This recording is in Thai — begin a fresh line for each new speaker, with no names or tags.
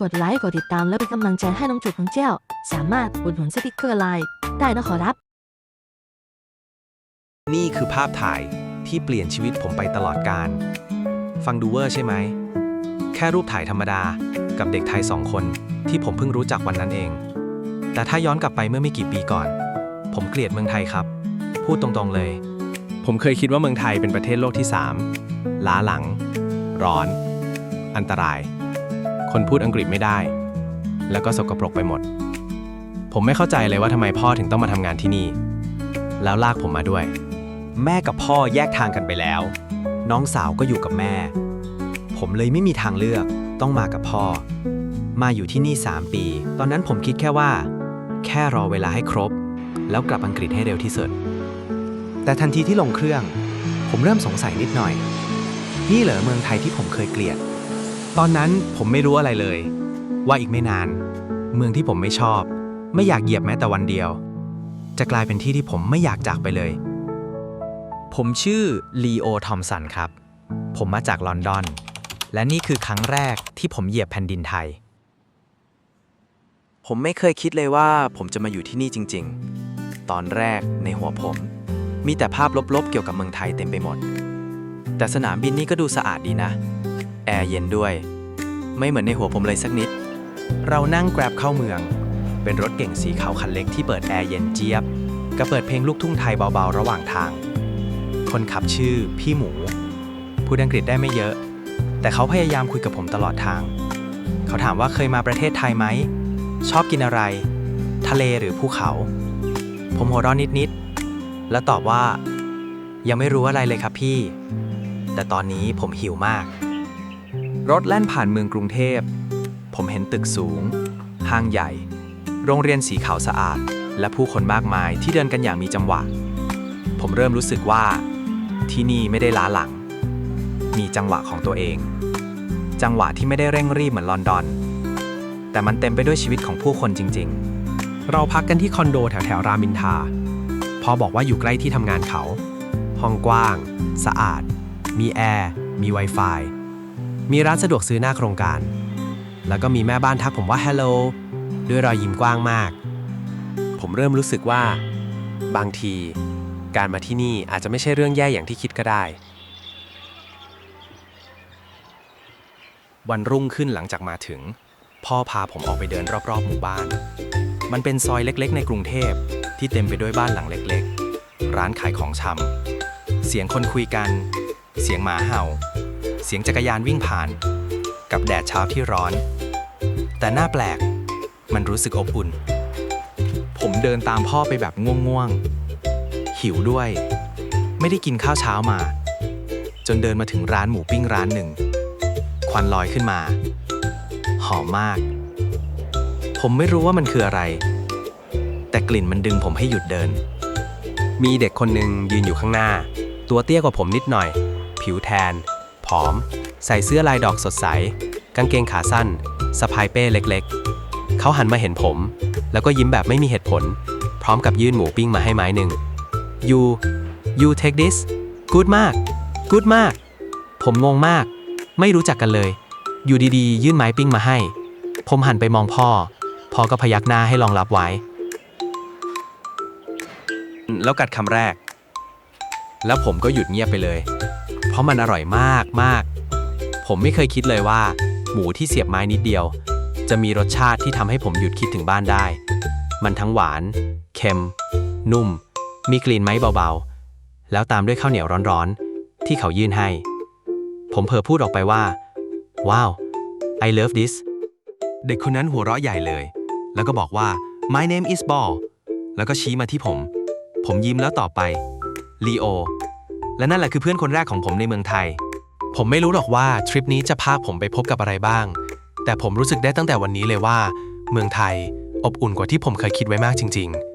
กดไลค์ กดติดตามและเป็นกำลังใจให้น้องจุกน้องเจ้า สามารถอุดหนุนสติกเกอร์ไลน์ได้นะขอรับ
นี่คือภาพถ่ายที่เปลี่ยนชีวิตผมไปตลอดการ ฟังดูเวอร์ใช่ไหม แค่รูปถ่ายธรรมดากับเด็กไทยสองคนที่ผมเพิ่งรู้จักวันนั้นเอง แต่ถ้าย้อนกลับไปเมื่อไม่กี่ปีก่อน ผมเกลียดเมืองไทยครับ พูดตรงๆเลย ผมเคยคิดว่าเมืองไทยเป็นประเทศโลกที่ 3 ล้าหลัง ร้อน อันตราย คนพูดอังกฤษไม่ได้ แล้วก็สกปรกไปหมด ผมไม่เข้าใจเลยว่าทำไมพ่อถึงต้องมาทำงานที่นี่ แล้วลากผมมาด้วย
แม่กับพ่อแยกทางกันไปแล้ว น้องสาวก็อยู่กับแม่ ผมเลยไม่มีทางเลือกต้องมากับพ่อ มาอยู่ที่นี่ 3 ปี ตอนนั้นผมคิดแค่ว่า แค่รอเวลาให้ครบ แล้วกลับอังกฤษให้เร็วที่สุด แต่ทันทีที่ลงเครื่อง ผมเริ่มสงสัยนิดหน่อย นี่เหรอเมืองไทยที่ผมเคยเกลียด
ตอนนั้นผมไม่รู้อะไรเลย ว่าอีกไม่นาน เมืองที่ผมไม่ชอบ ไม่อยากเหยียบแม้แต่วันเดียว จะกลายเป็นที่ที่ผมไม่อยากจากไปเลย
ผมชื่อลีโอทอมสันครับ ผมมาจากลอนดอน และนี่คือครั้งแรกที่ผมเหยียบแผ่นดินไทย
ผมไม่เคยคิดเลยว่าผมจะมาอยู่ที่นี่จริง ๆ ตอนแรกในหัวผม มีแต่ภาพลบๆเกี่ยวกับเมืองไทยเต็มไปหมด แต่สนามบินนี่ก็ดูสะอาดดีนะ แอร์เย็นด้วย ไม่เหมือนในหัวผมเลยสักนิด เรานั่งแกร็บเข้าเมือง เป็นรถเก่งสีขาวคันเล็กที่เปิดแอร์เย็นเจี๊ยบก็เปิดเพลงลูกทุ่งไทยเบาๆ ระหว่างทาง คนขับชื่อพี่หมู พูดอังกฤษได้ไม่เยอะ แต่เขาพยายามคุยกับผมตลอดทาง เขาถามว่าเคยมาประเทศไทยไหม ชอบกินอะไร ทะเลหรือภูเขา ผมหัวเร้อนนิดๆ แล้วตอบว่า ยังไม่รู้อะไรเลยครับพี่ แต่ตอนนี้ผมหิวมาก รถแล่นผ่านเมืองกรุงเทพ ผมเห็นตึกสูง ห้างใหญ่ โรงเรียนสีขาวสะอาด และผู้คนมากมายที่เดินกันอย่างมีจังหวะ ผมเริ่มรู้สึกว่า ที่นี่ไม่ได้ล้าหลัง มีจังหวะของตัวเอง จังหวะที่ไม่ได้เร่งรีบเหมือนลอนดอน แต่มันเต็มไปด้วยชีวิตของผู้คนจริง ๆ เราพักกันที่คอนโดแถวแถวรามินทา พอบอกว่าอยู่ใกล้ที่ทำงานเขา ห้องกว้าง สะอาด มีแอร์ มี Wi-Fi มีร้านสะดวกซื้อหน้าโครงการ แล้วก็มีแม่บ้านทักผมว่า Hello ด้วยรอยยิ้มกว้างมาก ผมเริ่มรู้สึกว่า บางที การมาที่นี่อาจจะไม่ใช่เรื่องแย่อย่างที่คิดก็ได้ วันรุ่งขึ้นหลังจากมาถึง พ่อพาผมออกไปเดินรอบๆหมู่บ้าน มันเป็นซอยเล็กๆ ในกรุงเทพที่เต็มไปด้วยบ้านหลังเล็ก ๆ ร้านขายของชำเสียงคนคุยกัน เสียงหมาเห่า เสียงจักรยานวิ่งผ่าน กับแดดเช้าที่ร้อน แต่หน้าแปลก มันรู้สึกอบอุ่น ผมเดินตามพ่อไปแบบง่วงๆ หิวด้วย ไม่ได้กินข้าวเช้ามา จนเดินมาถึงร้านหมูปิ้งร้านหนึ่ง ควันลอยขึ้นมา หอมมาก ผมไม่รู้ว่ามันคืออะไร แต่กลิ่นมันดึงผมให้หยุดเดิน มีเด็กคนหนึ่งยืนอยู่ข้างหน้า ตัวเตี้ยกว่าผมนิดหน่อย ผิวแทน ผอม ใส่เสื้อลายดอกสดใส กางเกงขาสั้นสะพายเป้เล็กๆ เขาหันมาเห็นผม แล้วก็ยิ้มแบบไม่มีเหตุผล พร้อมกับยื่นหมูปิ้งมาให้ไม้หนึ่ง you you take this good มาก good มาก ผมงงมาก ไม่รู้จักกันเลย อยู่ดีๆ ยื่นไม้ปิ้งมาให้ ผมหันไปมองพ่อ พ่อก็พยักหน้าให้ลองรับไว้ แล้วกัดคำแรก แล้วผมก็หยุดเงียบไปเลย ราะมันอร่อยมากมาก ผมไม่เคยคิดเลยว่า หมูที่เสียบไม้นิดเดียว จะมีรสชาติที่ทำให้ผมหยุดคิดถึงบ้านได้ มันทั้งหวาน เค็ม นุ่ม มีกลิ่นไม้เบาๆ แล้วตามด้วยข้าวเหนียวร้อนๆ ที่เขายื่นให้ ผมเผลอพูดออกไปว่า ว้าว I love this เด็กคนนั้นหัวเราะใหญ่เลย แล้วก็บอกว่า my name is Ball แล้วก็ชี้มาที่ผม ผมยิ้มแล้วตอบไป Leo และนั่นแหละคือเพื่อนคนแรกของผมในเมืองไทย ผมไม่รู้หรอกว่าทริปนี้จะพาผมไปพบกับอะไรบ้าง แต่ผมรู้สึกได้ตั้งแต่วันนี้เลยว่า เมืองไทยอบอุ่นกว่าที่ผมเคยคิดไว้มากจริง ๆ